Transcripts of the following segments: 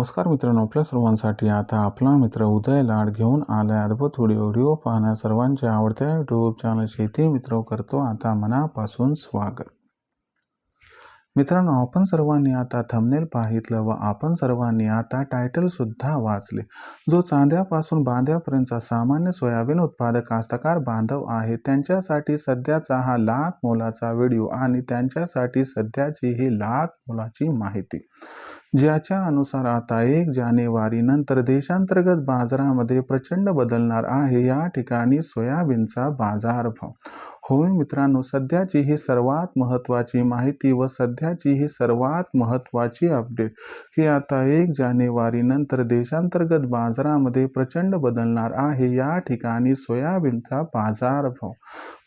नमस्कार मित्रांनो आपल्या सर्वांसाठी आता आपला मित्र उदय लाड घेऊन आलाय अद्भुत व्हिडिओ व्हिडिओ पाहण्या सर्वांच्या आवडत्या यूट्यूब चॅनल शेती मित्र करतो. आता मनापासून स्वागत. मित्रांनो आपण सर्वांनी आता थंबनेल पाहितलं व आपण सर्वांनी आता टायटल सुद्धा वाचले. जो चांद्यापासून बांध्यापर्यंतचा सामान्य सोयाबीन उत्पादक कास्तकार बांधव आहे त्यांच्यासाठी सध्याचा हा लाख मोलाचा व्हिडिओ आणि त्यांच्यासाठी सध्याची ही लाख मोलाची माहिती. ज्याच्या अनुसार आता एक जानेवारी नंतर देशांतर्गत बाजारामध्ये प्रचंड बदलणार आहे. या ठिकाणी सोयाबीनचा बाजारभाव होय मित्रांनो सध्याची ही सर्वात महत्त्वाची माहिती व सध्याची ही सर्वात महत्त्वाची अपडेट ही आता एक जानेवारीनंतर देशांतर्गत बाजारामध्ये प्रचंड बदलणार आहे. या ठिकाणी सोयाबीनचा बाजारभाव.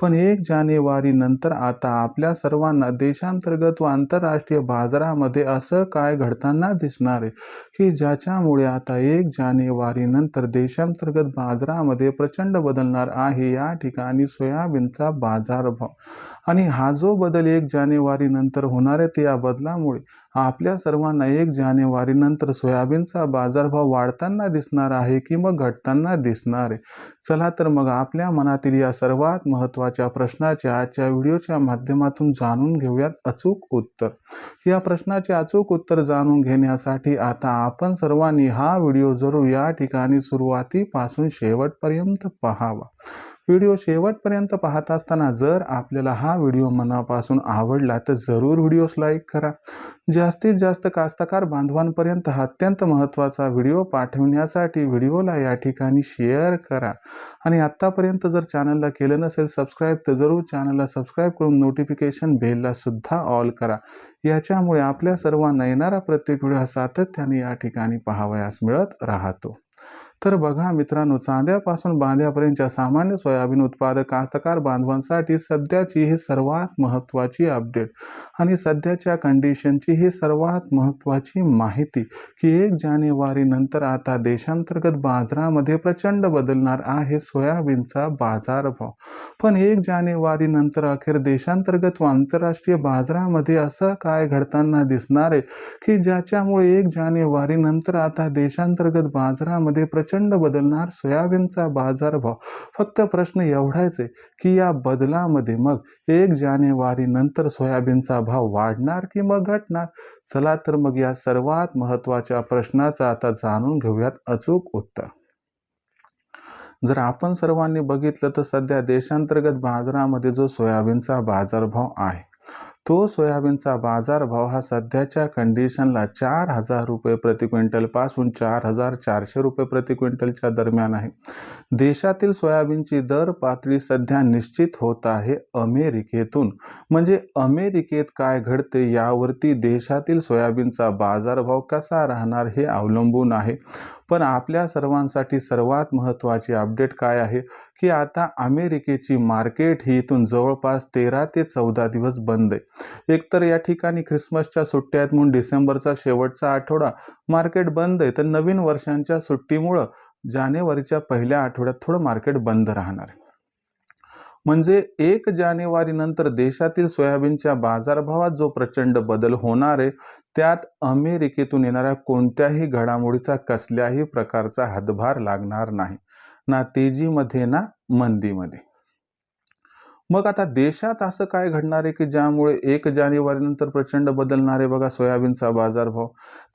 पण एक जानेवारीनंतर आता आपल्या सर्वांना देशांतर्गत व आंतरराष्ट्रीय बाजारामध्ये असं काय घडताना दिसणार आहे? की ज्याच्यामुळे आता एक जानेवारीनंतर देशांतर्गत बाजारामध्ये प्रचंड बदलणार आहे. या ठिकाणी सोयाबीनचा बाजारभाव आणि हा जो बदल एक जानेवारी नंतर होणार आहे त्या बदलामुळे आपल्या सर्वांना एक जानेवारी नंतर सोयाबीनचा बाजारभाव वाढताना दिसणार आहे की मग घटताना दिसणार आहे? चला तर मग आपल्या मनातील या सर्वात महत्त्वाच्या प्रश्नाचे आजच्या व्हिडिओच्या माध्यमातून जाणून घेऊयात अचूक उत्तर. या प्रश्नाचे अचूक उत्तर जाणून घेण्यासाठी आता आपण सर्वांनी हा व्हिडिओ जरूर या ठिकाणी सुरुवातीपासून शेवटपर्यंत पाहावा. व्हिडिओ शेवटपर्यंत पाहत असताना जर आपल्याला हा व्हिडिओ मनापासून आवडला तर जरूर व्हिडिओस लाईक करा. जास्तीत जास्त कास्तकार बांधवांपर्यंत अत्यंत महत्त्वाचा व्हिडिओ पाठवण्यासाठी व्हिडिओला या ठिकाणी शेअर करा. आणि आत्तापर्यंत जर चॅनलला केलं नसेल सबस्क्राईब तर जरूर चॅनलला सबस्क्राईब करून नोटिफिकेशन बेलला सुद्धा ऑल करा. याच्यामुळे आपल्या सर्वांना येणारा प्रत्येक व्हिडिओ सातत्याने या ठिकाणी पाहावयास मिळत राहतो. तर बघा मित्रांनो चांद्यापासून बांध्यापर्यंतच्या सामान्य सोयाबीन उत्पादक कास्तकार बांधवांसाठी सध्याची ही सर्वात महत्त्वाची अपडेट आणि सध्याच्या कंडिशनची ही सर्वात महत्त्वाची माहिती की एक जानेवारी नंतर आता देशांतर्गत बाजारामध्ये प्रचंड बदलणार आहे सोयाबीनचा बाजारभाव. पण एक जानेवारी नंतर अखेर देशांतर्गत व आंतरराष्ट्रीय बाजारामध्ये असं काय घडताना दिसणार आहे की ज्याच्यामुळे एक जानेवारी नंतर आता देशांतर्गत बाजारामध्ये प्रचंड प्रचंड बदलणार सोयाबीनचा बाजारभाव. फक्त प्रश्न एवढाच आहे की या बदलामध्ये मग एक जानेवारी नंतर सोयाबीनचा भाव वाढणार की मग घटणार? चला तर मग या सर्वात महत्त्वाच्या प्रश्नाचा आता जाणून घेऊयात अचूक उत्तर. जर आपण सर्वांनी बघितलं तर सध्या देशांतर्गत बाजारामध्ये जो सोयाबीनचा बाजारभाव आहे तो सोयाबीनचा बाजारभाव हा सध्याच्या कंडिशनला चार हजार रुपये प्रति क्विंटलपासून चार हजार चारशे रुपये प्रति क्विंटलच्या दरम्यान आहे. देशातील सोयाबीनची दर पातळी सध्या निश्चित होत आहे अमेरिकेतून. म्हणजे अमेरिकेत काय घडते यावरती देशातील सोयाबीनचा बाजारभाव कसा राहणार हे अवलंबून आहे. पण आपल्या सर्वांसाठी सर्वात महत्त्वाची अपडेट काय आहे? की आता अमेरिकेची मार्केट ही इथून जवळपास तेरा ते चौदा दिवस बंद आहे. एकतर या ठिकाणी ख्रिसमसच्या सुट्ट्या आहेत म्हणून डिसेंबरचा शेवटचा आठवडा मार्केट बंद आहे तर नवीन वर्षांच्या सुट्टीमुळं जानेवारीच्या पहिल्या आठवड्यात थोडं मार्केट बंद राहणार आहे. म्हणजे एक जानेवारी नंतर देशातील सोयाबीनच्या बाजारभावात जो प्रचंड बदल होणार आहे त्यात अमेरिकेतून येणाऱ्या कोणत्याही घडामोडीचा कसल्याही प्रकारचा हातभार लागणार नाही. ना तेजीमध्ये ना मंदीमध्ये. मग आता देशात असं काय घडणार आहे की ज्यामुळे एक जानेवारीनंतर प्रचंड बदलणार आहे बघा सोयाबीनचा बाजारभाव?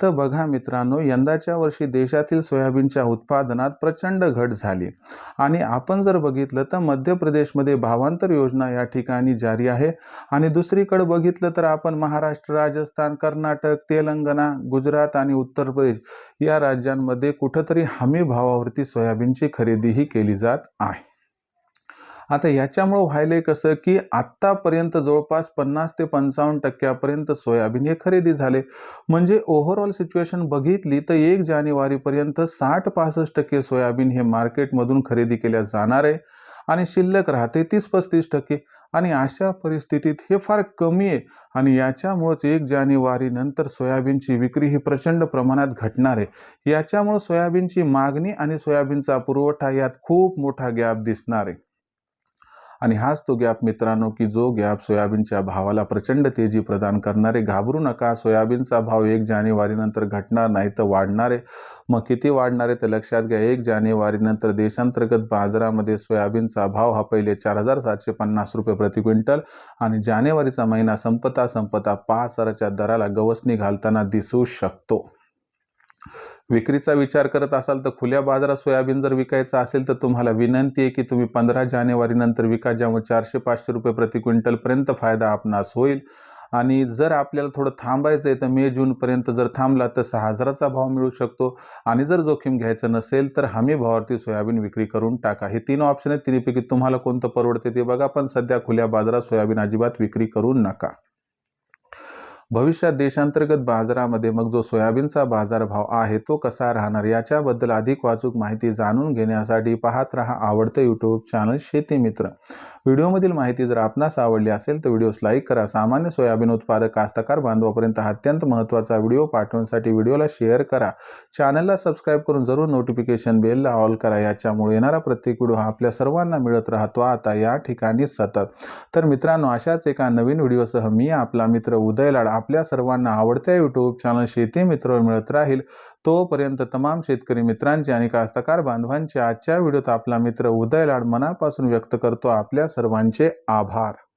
तर बघा मित्रांनो यंदाच्या वर्षी देशातील सोयाबीनच्या उत्पादनात प्रचंड घट झाली. आणि आपण जर बघितलं तर मध्य प्रदेशमध्ये भावांतर योजना या ठिकाणी जारी आहे. आणि दुसरीकडे बघितलं तर आपण महाराष्ट्र राजस्थान कर्नाटक तेलंगणा गुजरात आणि उत्तर प्रदेश या राज्यांमध्ये कुठंतरी हमी भावावरती सोयाबीनची खरेदीही केली जात आहे. आता याच्यामुळं व्हायलंय कसं की आत्तापर्यंत जवळपास पन्नास ते पंचावन्न टक्क्यापर्यंत सोयाबीन हे खरेदी झाले. म्हणजे ओव्हरऑल सिच्युएशन बघितली तर एक जानेवारीपर्यंत साठ पासष्ट टक्के सोयाबीन हे मार्केटमधून खरेदी केल्या जाणार आहे आणि शिल्लक राहते तीस पस्तीस टक्के. आणि अशा परिस्थितीत हे फार कमी आहे आणि याच्यामुळंच एक जानेवारी नंतर सोयाबीनची विक्री ही प्रचंड प्रमाणात घटणार आहे. याच्यामुळं सोयाबीनची मागणी आणि सोयाबीनचा पुरवठा यात खूप मोठा गॅप दिसणार आहे. आणि हाच तो गॅप मित्रांनो की जो गॅप सोयाबीनच्या भावाला प्रचंड तेजी प्रदान करणारे घाबरू नका सोयाबीनचा भाव एक जानेवारीनंतर घटणार नाही तर वाढणार आहे. मग किती वाढणार आहे तर लक्षात घ्या. एक जानेवारीनंतर देशांतर्गत बाजारामध्ये सोयाबीनचा भाव हा पहिले चार हजार सातशे पन्नास रुपये प्रति क्विंटल आणि जानेवारीचा महिना संपता संपता पाच हजाराच्या दराला गवसणी घालताना दिसू शकतो. विक्रीचा विचार करत असाल तर खुल्या बाजारात सोयाबीन जर विकायचं असेल तर तुम्हाला विनंती आहे की तुम्ही पंधरा जानेवारीनंतर विका ज्यामुळे चारशे पाचशे रुपये प्रति क्विंटलपर्यंत फायदा आपणास होईल. आणि जर आपल्याला थोडं थांबायचं आहे तर मे जूनपर्यंत जर थांबला तर सहा हजाराचा भाव मिळू शकतो. आणि जर जोखीम घ्यायचं नसेल तर हमी भावावरती सोयाबीन विक्री करून टाका. हे तीन ऑप्शन आहेत. तिन्हीपैकी तुम्हाला कोणतं परवडते ते बघा. पण सध्या खुल्या बाजारात सोयाबीन अजिबात विक्री करू नका. भविष्यात देशांतर्गत बाजारामध्ये मग जो सोयाबीनचा बाजारभाव आहे तो कसा राहणार याच्याबद्दल अधिक वाचूक माहिती जाणून घेण्यासाठी पाहत रहा आवडतं यूट्यूब चॅनल शेती मित्र. व्हिडिओमधील माहिती जर आपणास आवडली असेल तर व्हिडिओस लाईक करा. सामान्य सोयाबीन उत्पादक कास्तकार बांधवापर्यंत अत्यंत महत्त्वाचा व्हिडिओ पाठवण्यासाठी व्हिडिओला शेअर करा. चॅनलला सबस्क्राईब करून जरूर नोटिफिकेशन बेलला ऑल करा. याच्यामुळे येणारा प्रत्येक व्हिडिओ हा आपल्या सर्वांना मिळत राहतो. आता या ठिकाणी सतत. तर मित्रांनो अशाच एका नवीन व्हिडिओसह मी आपला मित्र उदय लाड आपल्या सर्वांना आवडत्या यूट्यूब चॅनल शेती मित्र मिळत राहील. तोपर्यंत तमाम शेतकरी मित्रांचे आणि कास्तकार बांधवांचे आजच्या व्हिडिओत आपला मित्र उदय लाड मनापासून व्यक्त करतो आपल्या सर्वांचे आभार.